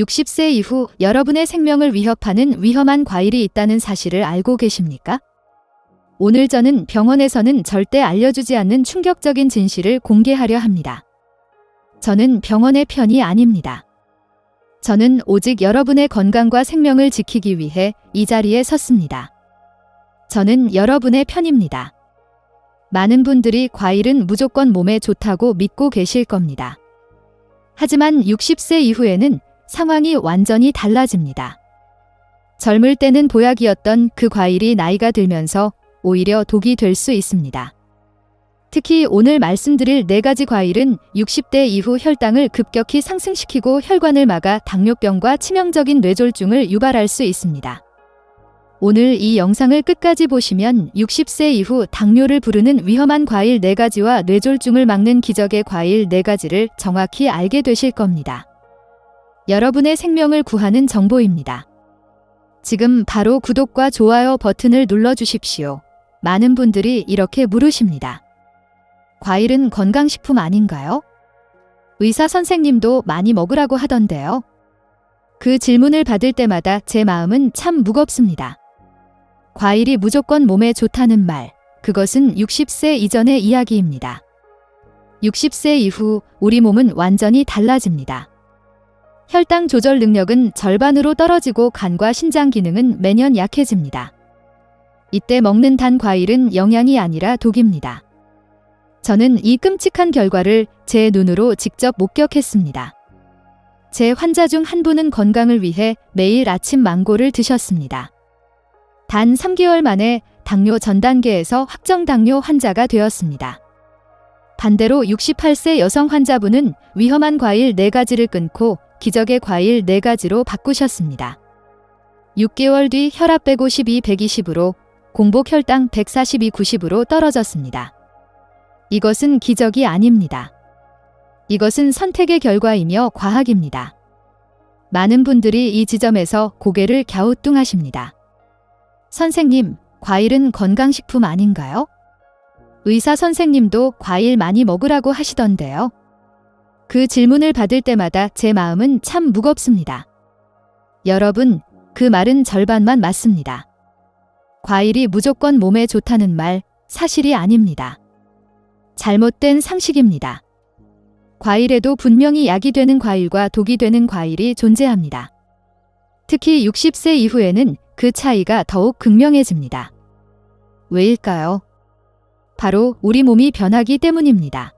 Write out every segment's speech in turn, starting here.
60세 이후 여러분의 생명을 위협하는 위험한 과일이 있다는 사실을 알고 계십니까? 오늘 저는 병원에서는 절대 알려주지 않는 충격적인 진실을 공개하려 합니다. 저는 병원의 편이 아닙니다. 저는 오직 여러분의 건강과 생명을 지키기 위해 이 자리에 섰습니다. 저는 여러분의 편입니다. 많은 분들이 과일은 무조건 몸에 좋다고 믿고 계실 겁니다. 하지만 60세 이후에는 상황이 완전히 달라집니다. 젊을 때는 보약이었던 그 과일이 나이가 들면서 오히려 독이 될 수 있습니다. 특히 오늘 말씀드릴 네 가지 과일은 60대 이후 혈당을 급격히 상승시키고 혈관을 막아 당뇨병과 치명적인 뇌졸중을 유발할 수 있습니다. 오늘 이 영상을 끝까지 보시면 60세 이후 당뇨를 부르는 위험한 과일 4가지와 뇌졸중을 막는 기적의 과일 4가지를 정확히 알게 되실 겁니다. 여러분의 생명을 구하는 정보입니다. 지금 바로 구독과 좋아요 버튼을 눌러주십시오. 많은 분들이 이렇게 물으십니다. 과일은 건강식품 아닌가요? 의사 선생님도 많이 먹으라고 하던데요. 그 질문을 받을 때마다 제 마음은 참 무겁습니다. 과일이 무조건 몸에 좋다는 말, 그것은 60세 이전의 이야기입니다. 60세 이후 우리 몸은 완전히 달라집니다. 혈당 조절 능력은 절반으로 떨어지고 간과 신장 기능은 매년 약해집니다. 이때 먹는 단 과일은 영양이 아니라 독입니다. 저는 이 끔찍한 결과를 제 눈으로 직접 목격했습니다. 제 환자 중 한 분은 건강을 위해 매일 아침 망고를 드셨습니다. 단 3개월 만에 당뇨 전 단계에서 확정 당뇨 환자가 되었습니다. 반대로 68세 여성 환자분은 위험한 과일 4가지를 끊고 기적의 과일 4가지로 바꾸셨습니다. 6개월 뒤 혈압 152, 120으로 공복 혈당 142, 90으로 떨어졌습니다. 이것은 기적이 아닙니다. 이것은 선택의 결과이며 과학입니다. 많은 분들이 이 지점에서 고개를 갸우뚱하십니다. 선생님, 과일은 건강식품 아닌가요? 의사 선생님도 과일 많이 먹으라고 하시던데요. 그 질문을 받을 때마다 제 마음은 참 무겁습니다. 여러분, 그 말은 절반만 맞습니다. 과일이 무조건 몸에 좋다는 말 사실이 아닙니다. 잘못된 상식입니다. 과일에도 분명히 약이 되는 과일과 독이 되는 과일이 존재합니다. 특히 60세 이후에는 그 차이가 더욱 극명해집니다. 왜일까요? 바로 우리 몸이 변하기 때문입니다.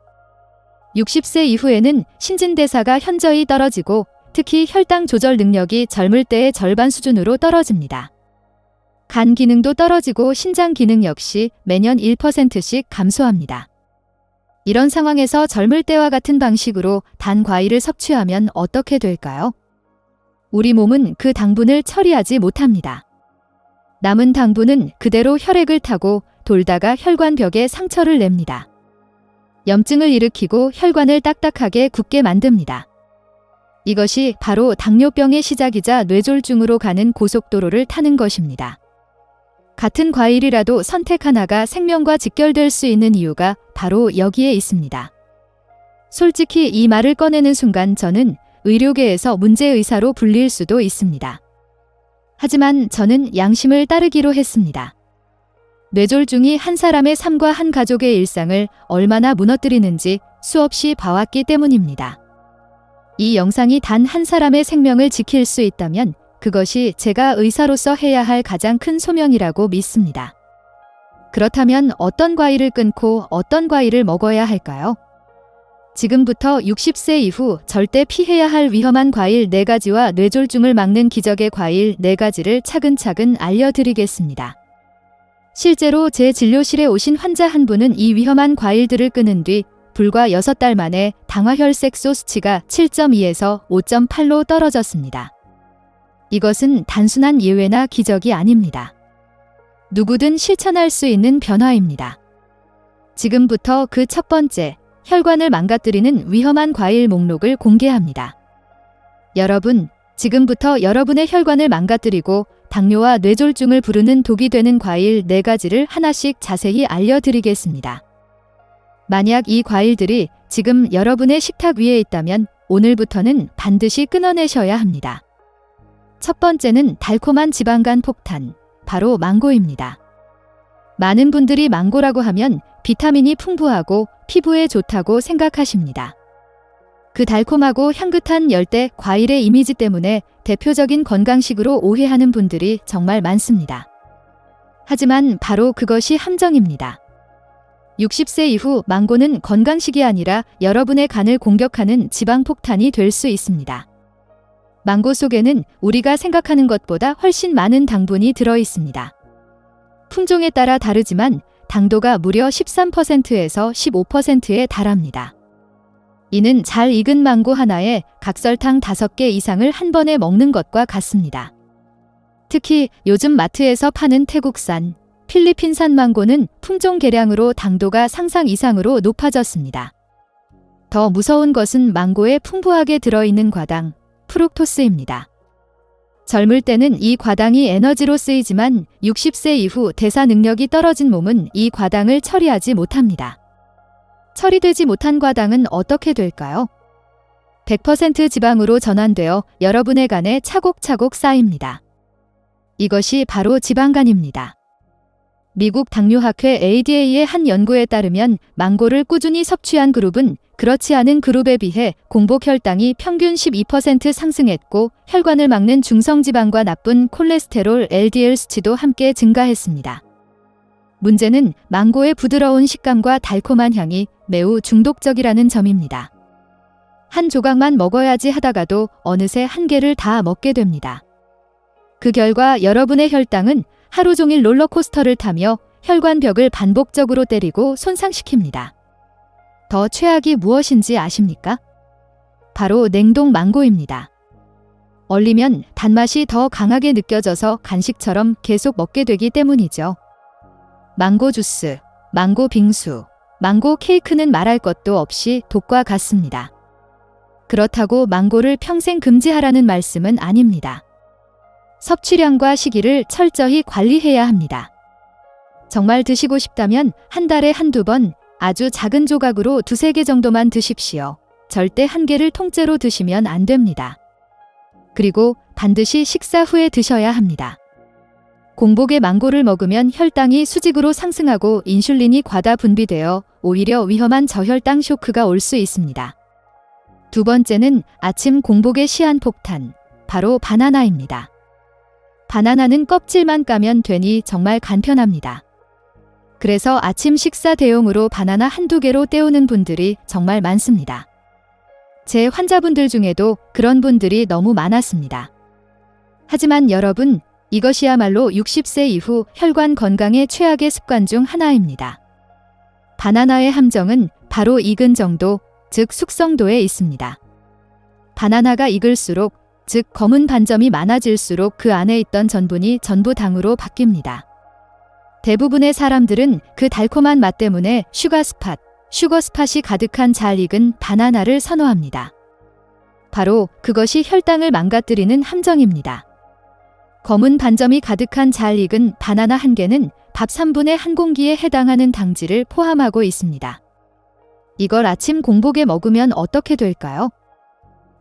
60세 이후에는 신진대사가 현저히 떨어지고 특히 혈당 조절 능력이 젊을 때의 절반 수준으로 떨어집니다. 간 기능도 떨어지고 신장 기능 역시 매년 1%씩 감소합니다. 이런 상황에서 젊을 때와 같은 방식으로 단 과일을 섭취하면 어떻게 될까요? 우리 몸은 그 당분을 처리하지 못합니다. 남은 당분은 그대로 혈액을 타고 돌다가 혈관벽에 상처를 냅니다. 염증을 일으키고 혈관을 딱딱하게 굳게 만듭니다. 이것이 바로 당뇨병의 시작이자 뇌졸중으로 가는 고속도로를 타는 것입니다. 같은 과일이라도 선택 하나가 생명과 직결될 수 있는 이유가 바로 여기에 있습니다. 솔직히 이 말을 꺼내는 순간 저는 의료계에서 문제의사로 불릴 수도 있습니다. 하지만 저는 양심을 따르기로 했습니다. 뇌졸중이 한 사람의 삶과 한 가족의 일상을 얼마나 무너뜨리는지 수없이 봐왔기 때문입니다. 이 영상이 단 한 사람의 생명을 지킬 수 있다면 그것이 제가 의사로서 해야 할 가장 큰 소명이라고 믿습니다. 그렇다면 어떤 과일을 끊고 어떤 과일을 먹어야 할까요? 지금부터 60세 이후 절대 피해야 할 위험한 과일 4가지와 뇌졸중을 막는 기적의 과일 4가지를 차근차근 알려드리겠습니다. 실제로 제 진료실에 오신 환자 한 분은 이 위험한 과일들을 끊은 뒤 불과 6달 만에 당화혈색소 수치가 7.2에서 5.8로 떨어졌습니다. 이것은 단순한 예외나 기적이 아닙니다. 누구든 실천할 수 있는 변화입니다. 지금부터 그 첫 번째, 혈관을 망가뜨리는 위험한 과일 목록을 공개합니다. 여러분, 지금부터 여러분의 혈관을 망가뜨리고 당뇨와 뇌졸중을 부르는 독이 되는 과일 4가지를 하나씩 자세히 알려드리겠습니다. 만약 이 과일들이 지금 여러분의 식탁 위에 있다면 오늘부터는 반드시 끊어내셔야 합니다. 첫 번째는 달콤한 지방간 폭탄, 바로 망고입니다. 많은 분들이 망고라고 하면 비타민이 풍부하고 피부에 좋다고 생각하십니다. 그 달콤하고 향긋한 열대 과일의 이미지 때문에 대표적인 건강식으로 오해하는 분들이 정말 많습니다. 하지만 바로 그것이 함정입니다. 60세 이후 망고는 건강식이 아니라 여러분의 간을 공격하는 지방폭탄이 될 수 있습니다. 망고 속에는 우리가 생각하는 것보다 훨씬 많은 당분이 들어 있습니다. 품종에 따라 다르지만 당도가 무려 13%에서 15%에 달합니다. 이는 잘 익은 망고 하나에 각설탕 5개 이상을 한 번에 먹는 것과 같습니다. 특히 요즘 마트에서 파는 태국산, 필리핀산 망고는 품종 개량으로 당도가 상상 이상으로 높아졌습니다. 더 무서운 것은 망고에 풍부하게 들어있는 과당, 프룩토스입니다. 젊을 때는 이 과당이 에너지로 쓰이지만 60세 이후 대사 능력이 떨어진 몸은 이 과당을 처리하지 못합니다. 처리되지 못한 과당은 어떻게 될까요? 100% 지방으로 전환되어 여러분의 간에 차곡차곡 쌓입니다. 이것이 바로 지방간입니다. 미국 당뇨학회 ADA의 한 연구에 따르면 망고를 꾸준히 섭취한 그룹은 그렇지 않은 그룹에 비해 공복 혈당이 평균 12% 상승했고 혈관을 막는 중성지방과 나쁜 콜레스테롤 LDL 수치도 함께 증가했습니다. 문제는 망고의 부드러운 식감과 달콤한 향이 매우 중독적이라는 점입니다. 한 조각만 먹어야지 하다가도 어느새 한 개를 다 먹게 됩니다. 그 결과 여러분의 혈당은 하루 종일 롤러코스터를 타며 혈관벽을 반복적으로 때리고 손상시킵니다. 더 최악이 무엇인지 아십니까? 바로 냉동 망고입니다. 얼리면 단맛이 더 강하게 느껴져서 간식처럼 계속 먹게 되기 때문이죠. 망고 주스, 망고 빙수, 망고 케이크는 말할 것도 없이 독과 같습니다. 그렇다고 망고를 평생 금지하라는 말씀은 아닙니다. 섭취량과 시기를 철저히 관리해야 합니다. 정말 드시고 싶다면 한 달에 한두 번 아주 작은 조각으로 두세 개 정도만 드십시오. 절대 한 개를 통째로 드시면 안 됩니다. 그리고 반드시 식사 후에 드셔야 합니다. 공복에 망고를 먹으면 혈당이 수직으로 상승하고 인슐린이 과다 분비되어 오히려 위험한 저혈당 쇼크가 올 수 있습니다. 두 번째는 아침 공복의 시한폭탄, 바로 바나나입니다. 바나나는 껍질만 까면 되니 정말 간편합니다. 그래서 아침 식사 대용으로 바나나 한두 개로 때우는 분들이 정말 많습니다. 제 환자분들 중에도 그런 분들이 너무 많았습니다. 하지만 여러분, 이것이야말로 60세 이후 혈관 건강의 최악의 습관 중 하나입니다. 바나나의 함정은 바로 익은 정도, 즉 숙성도에 있습니다. 바나나가 익을수록, 즉 검은 반점이 많아질수록 그 안에 있던 전분이 전부 당으로 바뀝니다. 대부분의 사람들은 그 달콤한 맛 때문에 슈가 스팟, 슈거 스팟이 가득한 잘 익은 바나나를 선호합니다. 바로 그것이 혈당을 망가뜨리는 함정입니다. 검은 반점이 가득한 잘 익은 바나나 한 개는 밥 3분의 한 공기에 해당하는 당질을 포함하고 있습니다. 이걸 아침 공복에 먹으면 어떻게 될까요?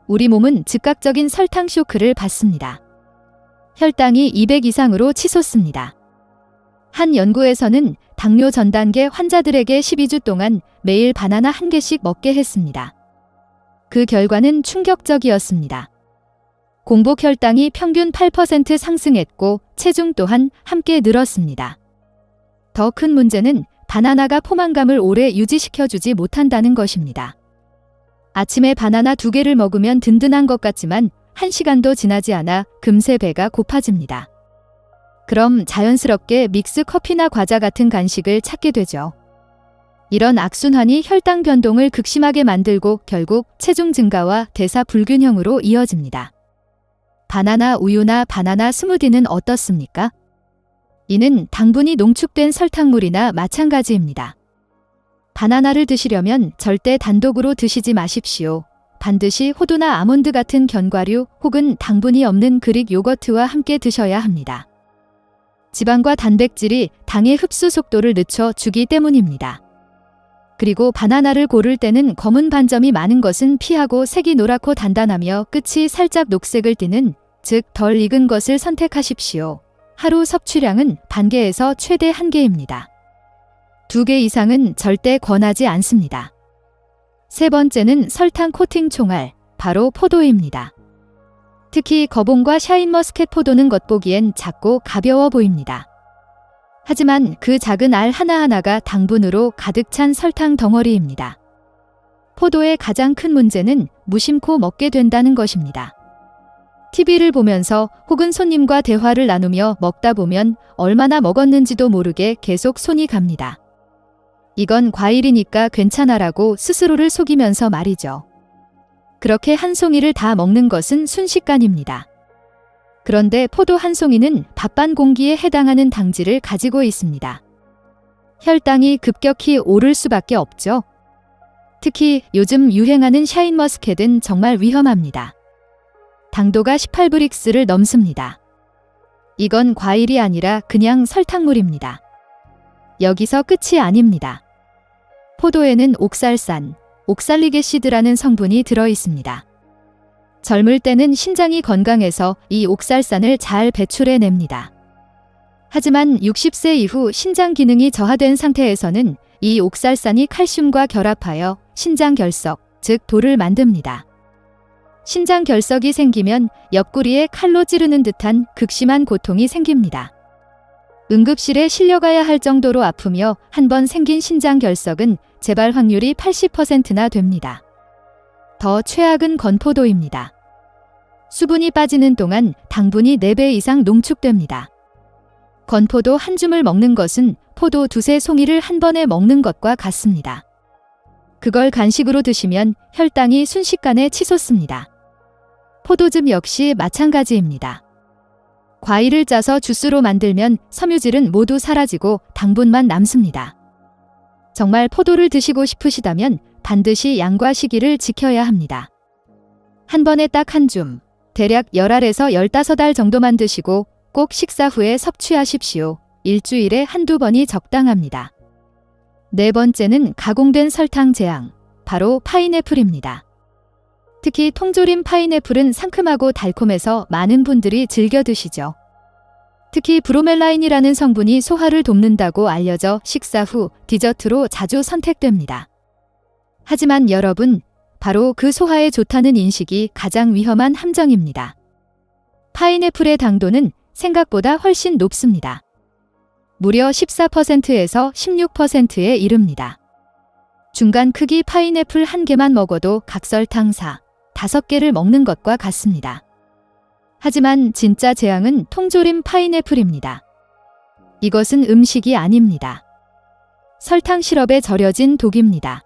우리 몸은 즉각적인 설탕 쇼크를 받습니다. 혈당이 200 이상으로 치솟습니다. 한 연구에서는 당뇨 전 단계 환자들에게 12주 동안 매일 바나나 한 개씩 먹게 했습니다. 그 결과는 충격적이었습니다. 공복 혈당이 평균 8% 상승했고 체중 또한 함께 늘었습니다. 더 큰 문제는 바나나가 포만감을 오래 유지시켜주지 못한다는 것입니다. 아침에 바나나 두 개를 먹으면 든든한 것 같지만 한 시간도 지나지 않아 금세 배가 고파집니다. 그럼 자연스럽게 믹스 커피나 과자 같은 간식을 찾게 되죠. 이런 악순환이 혈당 변동을 극심하게 만들고 결국 체중 증가와 대사 불균형으로 이어집니다. 바나나 우유나 바나나 스무디는 어떻습니까? 이는 당분이 농축된 설탕물이나 마찬가지입니다. 바나나를 드시려면 절대 단독으로 드시지 마십시오. 반드시 호두나 아몬드 같은 견과류 혹은 당분이 없는 그릭 요거트와 함께 드셔야 합니다. 지방과 단백질이 당의 흡수 속도를 늦춰 주기 때문입니다. 그리고 바나나를 고를 때는 검은 반점이 많은 것은 피하고 색이 노랗고 단단하며 끝이 살짝 녹색을 띠는 즉 덜 익은 것을 선택하십시오. 하루 섭취량은 반 개에서 최대 한 개입니다. 두개 이상은 절대 권하지 않습니다. 세 번째는 설탕 코팅 총알, 바로 포도입니다. 특히 거봉과 샤인머스켓 포도는 겉보기엔 작고 가벼워 보입니다. 하지만 그 작은 알 하나하나가 당분으로 가득 찬 설탕 덩어리입니다. 포도의 가장 큰 문제는 무심코 먹게 된다는 것입니다. TV를 보면서 혹은 손님과 대화를 나누며 먹다 보면 얼마나 먹었는지도 모르게 계속 손이 갑니다. 이건 과일이니까 괜찮아라고 스스로를 속이면서 말이죠. 그렇게 한 송이를 다 먹는 것은 순식간입니다. 그런데 포도 한 송이는 밥반 공기에 해당하는 당질을 가지고 있습니다. 혈당이 급격히 오를 수밖에 없죠. 특히 요즘 유행하는 샤인머스켓은 정말 위험합니다. 당도가 18브릭스를 넘습니다. 이건 과일이 아니라 그냥 설탕물입니다. 여기서 끝이 아닙니다. 포도에는 옥살산, 옥살리게시드라는 성분이 들어 있습니다. 젊을 때는 신장이 건강해서 이 옥살산을 잘 배출해냅니다. 하지만 60세 이후 신장 기능이 저하된 상태에서는 이 옥살산이 칼슘과 결합하여 신장 결석, 즉 돌을 만듭니다. 신장 결석이 생기면 옆구리에 칼로 찌르는 듯한 극심한 고통이 생깁니다. 응급실에 실려가야 할 정도로 아프며 한 번 생긴 신장 결석은 재발 확률이 80%나 됩니다. 더 최악은 건포도입니다. 수분이 빠지는 동안 당분이 4배 이상 농축됩니다. 건포도 한 줌을 먹는 것은 포도 두세 송이를 한 번에 먹는 것과 같습니다. 그걸 간식으로 드시면 혈당이 순식간에 치솟습니다. 포도즙 역시 마찬가지입니다. 과일을 짜서 주스로 만들면 섬유질은 모두 사라지고 당분만 남습니다. 정말 포도를 드시고 싶으시다면 반드시 양과 시기를 지켜야 합니다. 한 번에 딱 한 줌, 대략 10알에서 15알 정도만 드시고 꼭 식사 후에 섭취하십시오. 일주일에 한두 번이 적당합니다. 네 번째는 가공된 설탕 제한, 바로 파인애플입니다. 특히 통조림 파인애플은 상큼하고 달콤해서 많은 분들이 즐겨 드시죠. 특히 브로멜라인이라는 성분이 소화를 돕는다고 알려져 식사 후 디저트로 자주 선택됩니다. 하지만 여러분, 바로 그 소화에 좋다는 인식이 가장 위험한 함정입니다. 파인애플의 당도는 생각보다 훨씬 높습니다. 무려 14%에서 16%에 이릅니다. 중간 크기 파인애플 한 개만 먹어도 각설탕 4, 5개를 먹는 것과 같습니다. 하지만 진짜 재앙은 통조림 파인애플입니다. 이것은 음식이 아닙니다. 설탕 시럽에 절여진 독입니다.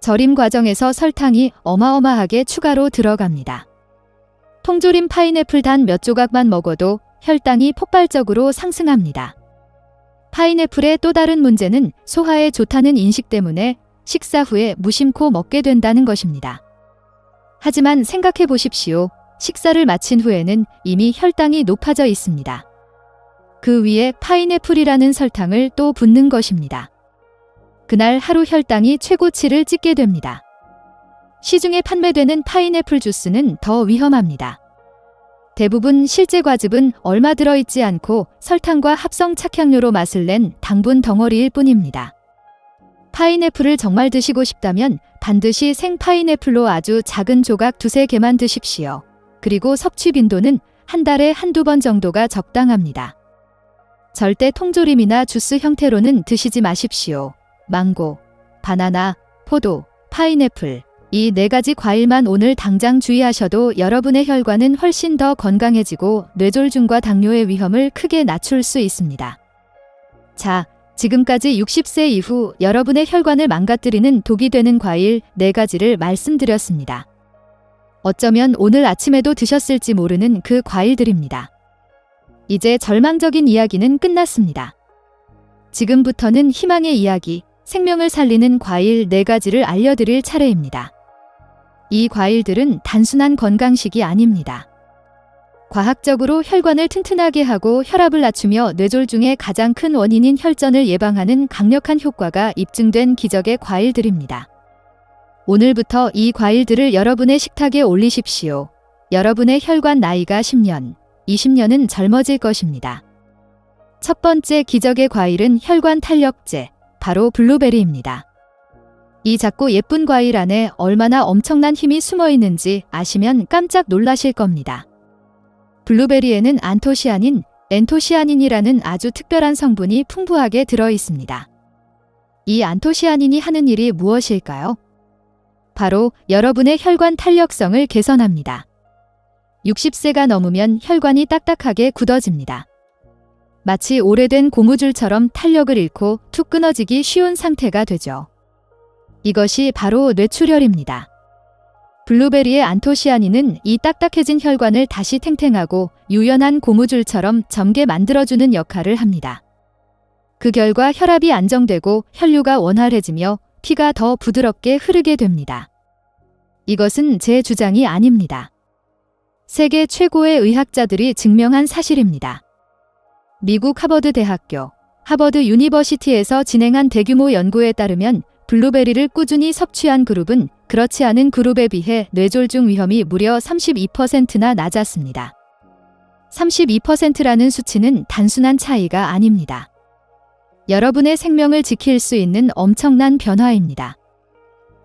절임 과정에서 설탕이 어마어마하게 추가로 들어갑니다. 통조림 파인애플 단 몇 조각만 먹어도 혈당이 폭발적으로 상승합니다. 파인애플의 또 다른 문제는 소화에 좋다는 인식 때문에 식사 후에 무심코 먹게 된다는 것입니다. 하지만 생각해 보십시오. 식사를 마친 후에는 이미 혈당이 높아져 있습니다. 그 위에 파인애플이라는 설탕을 또 붓는 것입니다. 그날 하루 혈당이 최고치를 찍게 됩니다. 시중에 판매되는 파인애플 주스는 더 위험합니다. 대부분 실제 과즙은 얼마 들어있지 않고 설탕과 합성 착향료로 맛을 낸 당분 덩어리일 뿐입니다. 파인애플을 정말 드시고 싶다면 반드시 생 파인애플로 아주 작은 조각 두세 개만 드십시오. 그리고 섭취 빈도는 한 달에 한두 번 정도가 적당합니다. 절대 통조림이나 주스 형태로는 드시지 마십시오. 망고, 바나나, 포도, 파인애플, 이 네 가지 과일만 오늘 당장 주의하셔도 여러분의 혈관은 훨씬 더 건강해지고 뇌졸중과 당뇨의 위험을 크게 낮출 수 있습니다. 자, 지금까지 60세 이후 여러분의 혈관을 망가뜨리는 독이 되는 과일 4가지를 말씀드렸습니다. 어쩌면 오늘 아침에도 드셨을지 모르는 그 과일들입니다. 이제 절망적인 이야기는 끝났습니다. 지금부터는 희망의 이야기, 생명을 살리는 과일 4가지를 알려드릴 차례입니다. 이 과일들은 단순한 건강식이 아닙니다. 과학적으로 혈관을 튼튼하게 하고 혈압을 낮추며 뇌졸 중의 가장 큰 원인인 혈전을 예방하는 강력한 효과가 입증된 기적의 과일들입니다. 오늘부터 이 과일들을 여러분의 식탁에 올리십시오. 여러분의 혈관 나이가 10년, 20년은 젊어질 것입니다. 첫 번째 기적의 과일은 혈관 탄력제, 바로 블루베리입니다. 이 작고 예쁜 과일 안에 얼마나 엄청난 힘이 숨어 있는지 아시면 깜짝 놀라실 겁니다. 블루베리에는 안토시아닌, 엔토시아닌이라는 아주 특별한 성분이 풍부하게 들어 있습니다. 이 안토시아닌이 하는 일이 무엇일까요? 바로 여러분의 혈관 탄력성을 개선합니다. 60세가 넘으면 혈관이 딱딱하게 굳어집니다. 마치 오래된 고무줄처럼 탄력을 잃고 툭 끊어지기 쉬운 상태가 되죠. 이것이 바로 뇌출혈입니다. 블루베리의 안토시아닌은 이 딱딱해진 혈관을 다시 탱탱하고 유연한 고무줄처럼 점게 만들어주는 역할을 합니다. 그 결과 혈압이 안정되고 혈류가 원활해지며 피가 더 부드럽게 흐르게 됩니다. 이것은 제 주장이 아닙니다. 세계 최고의 의학자들이 증명한 사실입니다. 미국 하버드 대학교, 하버드 유니버시티에서 진행한 대규모 연구에 따르면 블루베리를 꾸준히 섭취한 그룹은 그렇지 않은 그룹에 비해 뇌졸중 위험이 무려 32%나 낮았습니다. 32%라는 수치는 단순한 차이가 아닙니다. 여러분의 생명을 지킬 수 있는 엄청난 변화입니다.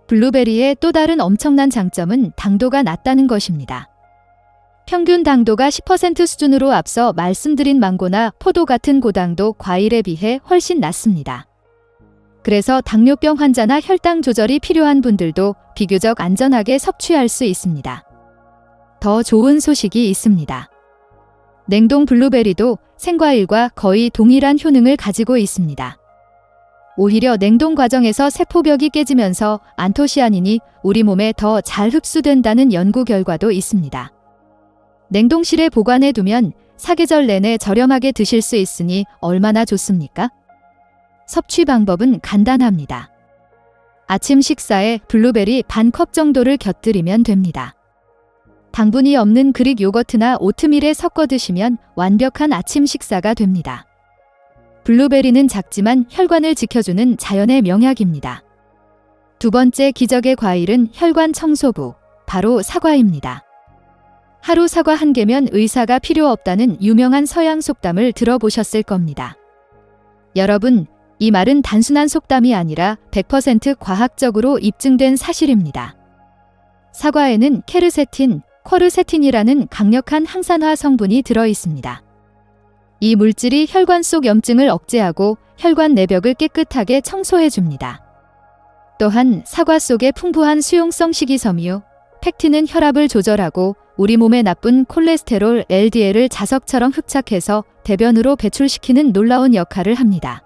블루베리의 또 다른 엄청난 장점은 당도가 낮다는 것입니다. 평균 당도가 10% 수준으로 앞서 말씀드린 망고나 포도 같은 고당도 과일에 비해 훨씬 낮습니다. 그래서 당뇨병 환자나 혈당 조절이 필요한 분들도 비교적 안전하게 섭취할 수 있습니다. 더 좋은 소식이 있습니다. 냉동 블루베리도 생과일과 거의 동일한 효능을 가지고 있습니다. 오히려 냉동 과정에서 세포벽이 깨지면서 안토시아닌이 우리 몸에 더 잘 흡수된다는 연구 결과도 있습니다. 냉동실에 보관해 두면 사계절 내내 저렴하게 드실 수 있으니 얼마나 좋습니까? 섭취 방법은 간단합니다. 아침 식사에 블루베리 반 컵 정도를 곁들이면 됩니다. 당분이 없는 그릭 요거트나 오트밀에 섞어 드시면 완벽한 아침 식사가 됩니다. 블루베리는 작지만 혈관을 지켜주는 자연의 명약입니다. 두 번째 기적의 과일은 혈관 청소부, 바로 사과입니다. 하루 사과 한 개면 의사가 필요 없다는 유명한 서양 속담을 들어보셨을 겁니다. 여러분, 이 말은 단순한 속담이 아니라 100% 과학적으로 입증된 사실입니다. 사과에는 케르세틴, 쿼르세틴이라는 강력한 항산화 성분이 들어 있습니다. 이 물질이 혈관 속 염증을 억제하고 혈관 내벽을 깨끗하게 청소해 줍니다. 또한 사과 속에 풍부한 수용성 식이섬유, 팩틴은 혈압을 조절하고 우리 몸에 나쁜 콜레스테롤 LDL을 자석처럼 흡착해서 대변으로 배출시키는 놀라운 역할을 합니다.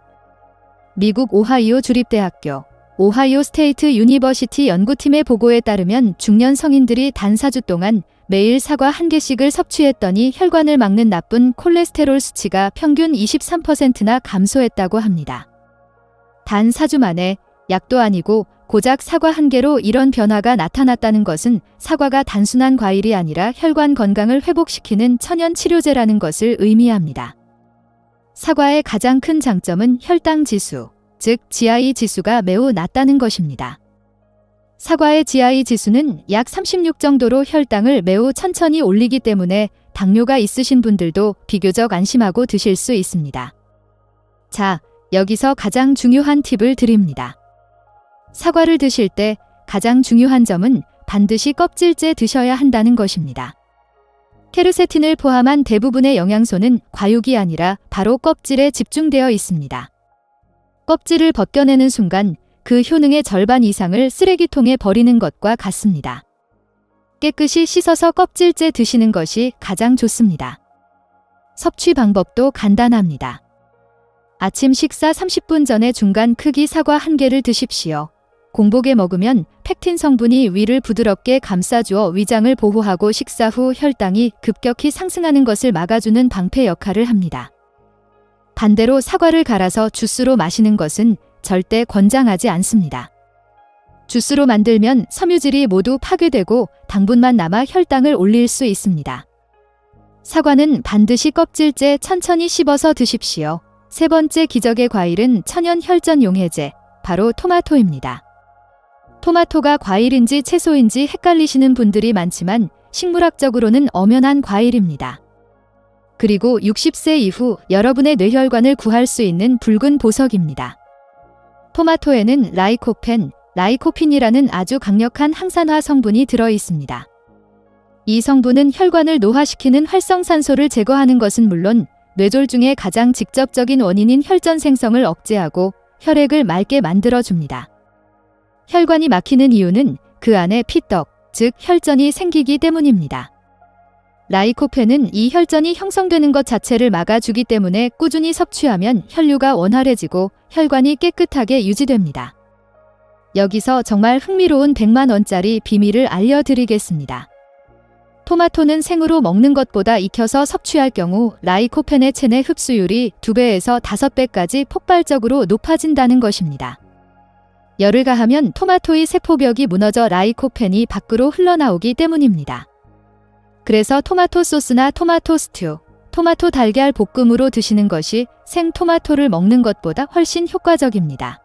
미국 오하이오 주립대학교 오하이오 스테이트 유니버시티 연구팀의 보고에 따르면 중년 성인들이 단 4주 동안 매일 사과 한 개씩을 섭취했더니 혈관을 막는 나쁜 콜레스테롤 수치가 평균 23%나 감소했다고 합니다. 단 4주 만에 약도 아니고 고작 사과 한 개로 이런 변화가 나타났다는 것은 사과가 단순한 과일이 아니라 혈관 건강을 회복시키는 천연 치료제라는 것을 의미합니다. 사과의 가장 큰 장점은 혈당 지수, 즉 GI 지수가 매우 낮다는 것입니다. 사과의 GI 지수는 약 36 정도로 혈당을 매우 천천히 올리기 때문에 당뇨가 있으신 분들도 비교적 안심하고 드실 수 있습니다. 자, 여기서 가장 중요한 팁을 드립니다. 사과를 드실 때 가장 중요한 점은 반드시 껍질째 드셔야 한다는 것입니다. 케르세틴을 포함한 대부분의 영양소는 과육이 아니라 바로 껍질에 집중되어 있습니다. 껍질을 벗겨내는 순간 그 효능의 절반 이상을 쓰레기통에 버리는 것과 같습니다. 깨끗이 씻어서 껍질째 드시는 것이 가장 좋습니다. 섭취 방법도 간단합니다. 아침 식사 30분 전에 중간 크기 사과 한 개를 드십시오. 공복에 먹으면 팩틴 성분이 위를 부드럽게 감싸주어 위장을 보호하고 식사 후 혈당이 급격히 상승하는 것을 막아주는 방패 역할을 합니다. 반대로 사과를 갈아서 주스로 마시는 것은 절대 권장하지 않습니다. 주스로 만들면 섬유질이 모두 파괴되고 당분만 남아 혈당을 올릴 수 있습니다. 사과는 반드시 껍질째 천천히 씹어서 드십시오. 세 번째 기적의 과일은 천연 혈전 용해제, 바로 토마토입니다. 토마토가 과일인지 채소인지 헷갈리시는 분들이 많지만 식물학적으로는 엄연한 과일입니다. 그리고 60세 이후 여러분의 뇌혈관을 구할 수 있는 붉은 보석입니다. 토마토에는 라이코펜, 라이코핀이라는 아주 강력한 항산화 성분이 들어 있습니다. 이 성분은 혈관을 노화시키는 활성산소를 제거하는 것은 물론 뇌졸중의 가장 직접적인 원인인 혈전 생성을 억제하고 혈액을 맑게 만들어 줍니다. 혈관이 막히는 이유는 그 안에 피떡, 즉 혈전이 생기기 때문입니다. 라이코펜은 이 혈전이 형성되는 것 자체를 막아주기 때문에 꾸준히 섭취하면 혈류가 원활해지고 혈관이 깨끗하게 유지됩니다. 여기서 정말 흥미로운 100만원짜리 비밀을 알려드리겠습니다. 토마토는 생으로 먹는 것보다 익혀서 섭취할 경우 라이코펜의 체내 흡수율이 2배에서 5배까지 폭발적으로 높아진다는 것입니다. 열을 가하면 토마토의 세포벽이 무너져 라이코펜이 밖으로 흘러나오기 때문입니다. 그래서 토마토 소스나 토마토 스튜, 토마토 달걀 볶음으로 드시는 것이 생 토마토를 먹는 것보다 훨씬 효과적입니다.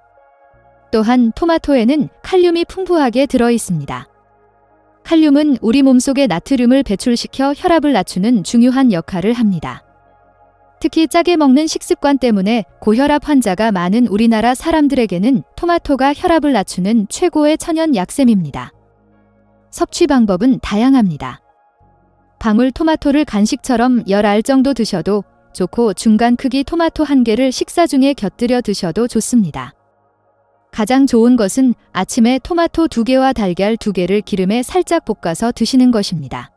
또한 토마토에는 칼륨이 풍부하게 들어 있습니다. 칼륨은 우리 몸속의 나트륨을 배출시켜 혈압을 낮추는 중요한 역할을 합니다. 특히 짜게 먹는 식습관 때문에 고혈압 환자가 많은 우리나라 사람들에게는 토마토가 혈압을 낮추는 최고의 천연 약샘입니다. 섭취 방법은 다양합니다. 방울 토마토를 간식처럼 열 알 정도 드셔도 좋고 중간 크기 토마토 한 개를 식사 중에 곁들여 드셔도 좋습니다. 가장 좋은 것은 아침에 토마토 두 개와 달걀 두 개를 기름에 살짝 볶아서 드시는 것입니다.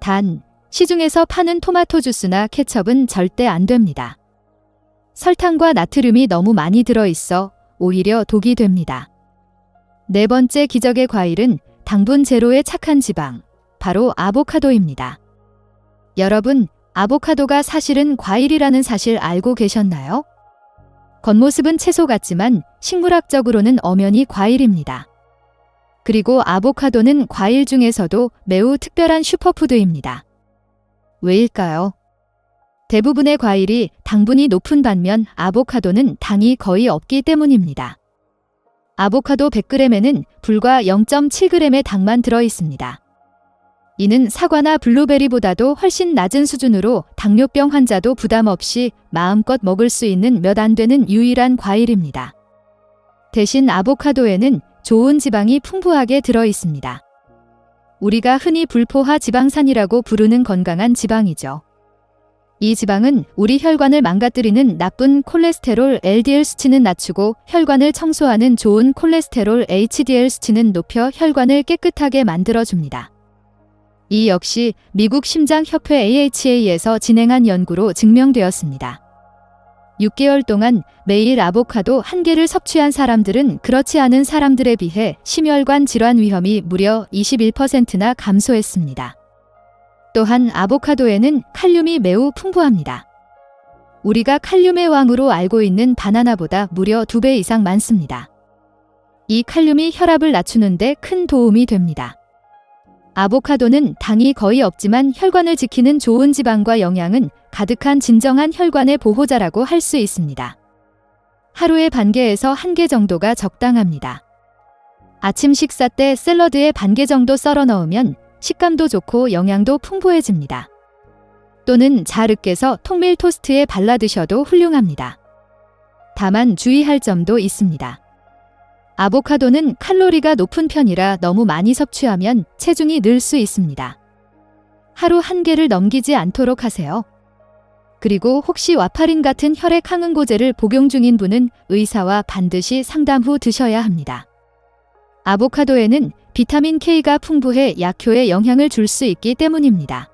단, 시중에서 파는 토마토 주스나 케첩은 절대 안 됩니다. 설탕과 나트륨이 너무 많이 들어 있어 오히려 독이 됩니다. 네 번째 기적의 과일은 당분 제로의 착한 지방, 바로 아보카도입니다. 여러분, 아보카도가 사실은 과일이라는 사실 알고 계셨나요? 겉모습은 채소 같지만 식물학적으로는 엄연히 과일입니다. 그리고 아보카도는 과일 중에서도 매우 특별한 슈퍼푸드입니다. 왜일까요? 대부분의 과일이 당분이 높은 반면 아보카도는 당이 거의 없기 때문입니다. 아보카도 100g에는 불과 0.7g의 당만 들어 있습니다. 이는 사과나 블루베리보다도 훨씬 낮은 수준으로 당뇨병 환자도 부담 없이 마음껏 먹을 수 있는 몇 안 되는 유일한 과일입니다. 대신 아보카도에는 좋은 지방이 풍부하게 들어 있습니다. 우리가 흔히 불포화 지방산이라고 부르는 건강한 지방이죠. 이 지방은 우리 혈관을 망가뜨리는 나쁜 콜레스테롤 LDL 수치는 낮추고 혈관을 청소하는 좋은 콜레스테롤 HDL 수치는 높여 혈관을 깨끗하게 만들어줍니다. 이 역시 미국 심장협회 AHA에서 진행한 연구로 증명되었습니다. 6개월 동안 매일 아보카도 한 개를 섭취한 사람들은 그렇지 않은 사람들에 비해 심혈관 질환 위험이 무려 21%나 감소했습니다. 또한 아보카도에는 칼륨이 매우 풍부합니다. 우리가 칼륨의 왕으로 알고 있는 바나나보다 무려 2배 이상 많습니다. 이 칼륨이 혈압을 낮추는데 큰 도움이 됩니다. 아보카도는 당이 거의 없지만 혈관을 지키는 좋은 지방과 영양은 가득한 진정한 혈관의 보호자라고 할 수 있습니다. 하루에 반 개에서 한 개 정도가 적당합니다. 아침 식사 때 샐러드에 반 개 정도 썰어 넣으면 식감도 좋고 영양도 풍부해집니다. 또는 잘 으깨서 통밀 토스트에 발라 드셔도 훌륭합니다. 다만 주의할 점도 있습니다. 아보카도는 칼로리가 높은 편이라 너무 많이 섭취하면 체중이 늘 수 있습니다. 하루 한 개를 넘기지 않도록 하세요. 그리고 혹시 와파린 같은 혈액 항응고제를 복용 중인 분은 의사와 반드시 상담 후 드셔야 합니다. 아보카도에는 비타민 K가 풍부해 약효에 영향을 줄 수 있기 때문입니다.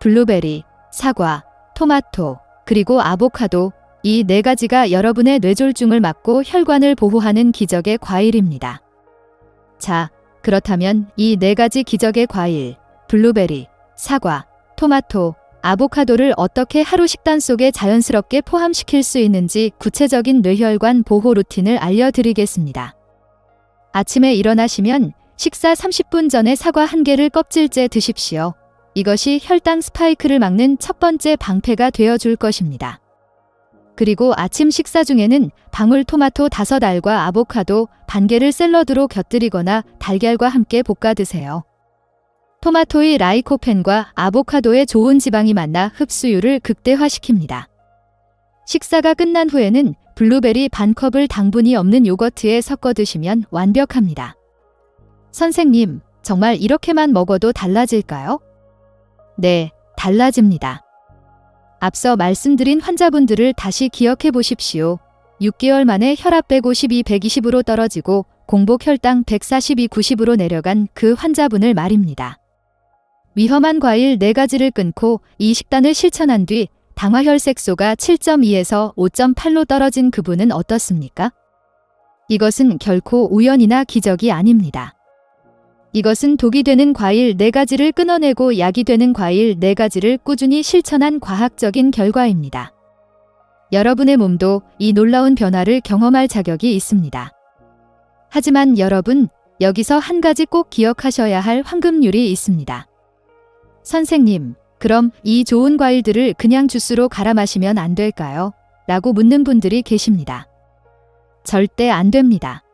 블루베리, 사과, 토마토, 그리고 아보카도, 이 네 가지가 여러분의 뇌졸중을 막고 혈관을 보호하는 기적의 과일입니다. 자, 그렇다면 이 네 가지 기적의 과일, 블루베리, 사과, 토마토, 아보카도를 어떻게 하루 식단 속에 자연스럽게 포함시킬 수 있는지 구체적인 뇌혈관 보호 루틴을 알려드리겠습니다. 아침에 일어나시면 식사 30분 전에 사과 한 개를 껍질째 드십시오. 이것이 혈당 스파이크를 막는 첫 번째 방패가 되어 줄 것입니다. 그리고 아침 식사 중에는 방울토마토 다섯 알과 아보카도 반 개를 샐러드로 곁들이거나 달걀과 함께 볶아 드세요. 토마토의 라이코펜과 아보카도의 좋은 지방이 만나 흡수율을 극대화시킵니다. 식사가 끝난 후에는 블루베리 반 컵을 당분이 없는 요거트에 섞어 드시면 완벽합니다. 선생님, 정말 이렇게만 먹어도 달라질까요? 네, 달라집니다. 앞서 말씀드린 환자분들을 다시 기억해 보십시오. 6개월 만에 혈압 152, 120으로 떨어지고 공복 혈당 142, 90으로 내려간 그 환자분을 말입니다. 위험한 과일 4가지를 끊고 이 식단을 실천한 뒤 당화혈색소가 7.2에서 5.8로 떨어진 그분은 어떻습니까? 이것은 결코 우연이나 기적이 아닙니다. 이것은 독이 되는 과일 4가지를 끊어내고 약이 되는 과일 4가지를 꾸준히 실천한 과학적인 결과입니다. 여러분의 몸도 이 놀라운 변화를 경험할 자격이 있습니다. 하지만 여러분, 여기서 한 가지 꼭 기억하셔야 할 황금률이 있습니다. 선생님, 그럼 이 좋은 과일들을 그냥 주스로 갈아 마시면 안 될까요? 라고 묻는 분들이 계십니다. 절대 안 됩니다.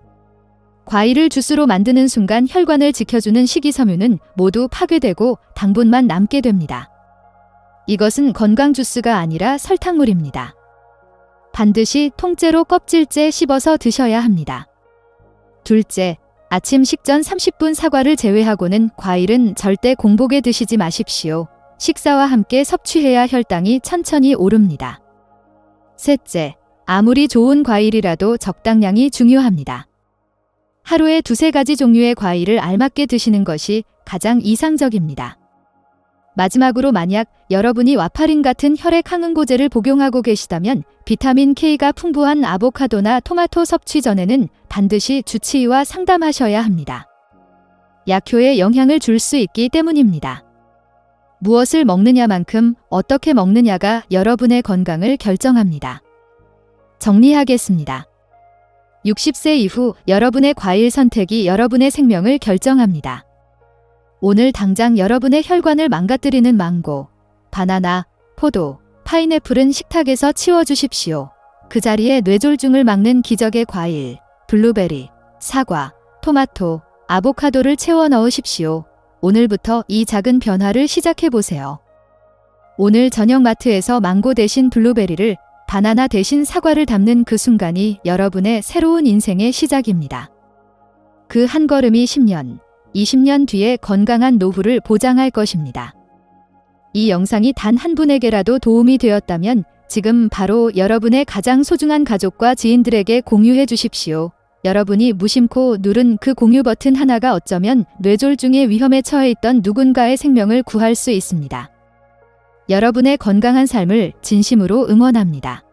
과일을 주스로 만드는 순간 혈관을 지켜주는 식이섬유는 모두 파괴되고 당분만 남게 됩니다. 이것은 건강 주스가 아니라 설탕물입니다. 반드시 통째로 껍질째 씹어서 드셔야 합니다. 둘째, 아침 식전 30분 사과를 제외하고는 과일은 절대 공복에 드시지 마십시오. 식사와 함께 섭취해야 혈당이 천천히 오릅니다. 셋째, 아무리 좋은 과일이라도 적당량이 중요합니다. 하루에 두세 가지 종류의 과일을 알맞게 드시는 것이 가장 이상적입니다. 마지막으로 만약 여러분이 와파린 같은 혈액 항응고제를 복용하고 계시다면 비타민 K가 풍부한 아보카도나 토마토 섭취 전에는 반드시 주치의와 상담하셔야 합니다. 약효에 영향을 줄 수 있기 때문입니다. 무엇을 먹느냐만큼 어떻게 먹느냐가 여러분의 건강을 결정합니다. 정리하겠습니다. 60세 이후 여러분의 과일 선택이 여러분의 생명을 결정합니다. 오늘 당장 여러분의 혈관을 망가뜨리는 망고, 바나나, 포도, 파인애플은 식탁에서 치워주십시오. 그 자리에 뇌졸중을 막는 기적의 과일, 블루베리, 사과, 토마토, 아보카도를 채워 넣으십시오. 오늘부터 이 작은 변화를 시작해 보세요. 오늘 저녁 마트에서 망고 대신 블루베리를 바나나 대신 사과를 담는 그 순간이 여러분의 새로운 인생의 시작입니다. 그 한 걸음이 10년, 20년 뒤에 건강한 노후를 보장할 것입니다. 이 영상이 단 한 분에게라도 도움이 되었다면 지금 바로 여러분의 가장 소중한 가족과 지인들에게 공유해 주십시오. 여러분이 무심코 누른 그 공유 버튼 하나가 어쩌면 뇌졸중의 위험에 처해 있던 누군가의 생명을 구할 수 있습니다. 여러분의 건강한 삶을 진심으로 응원합니다.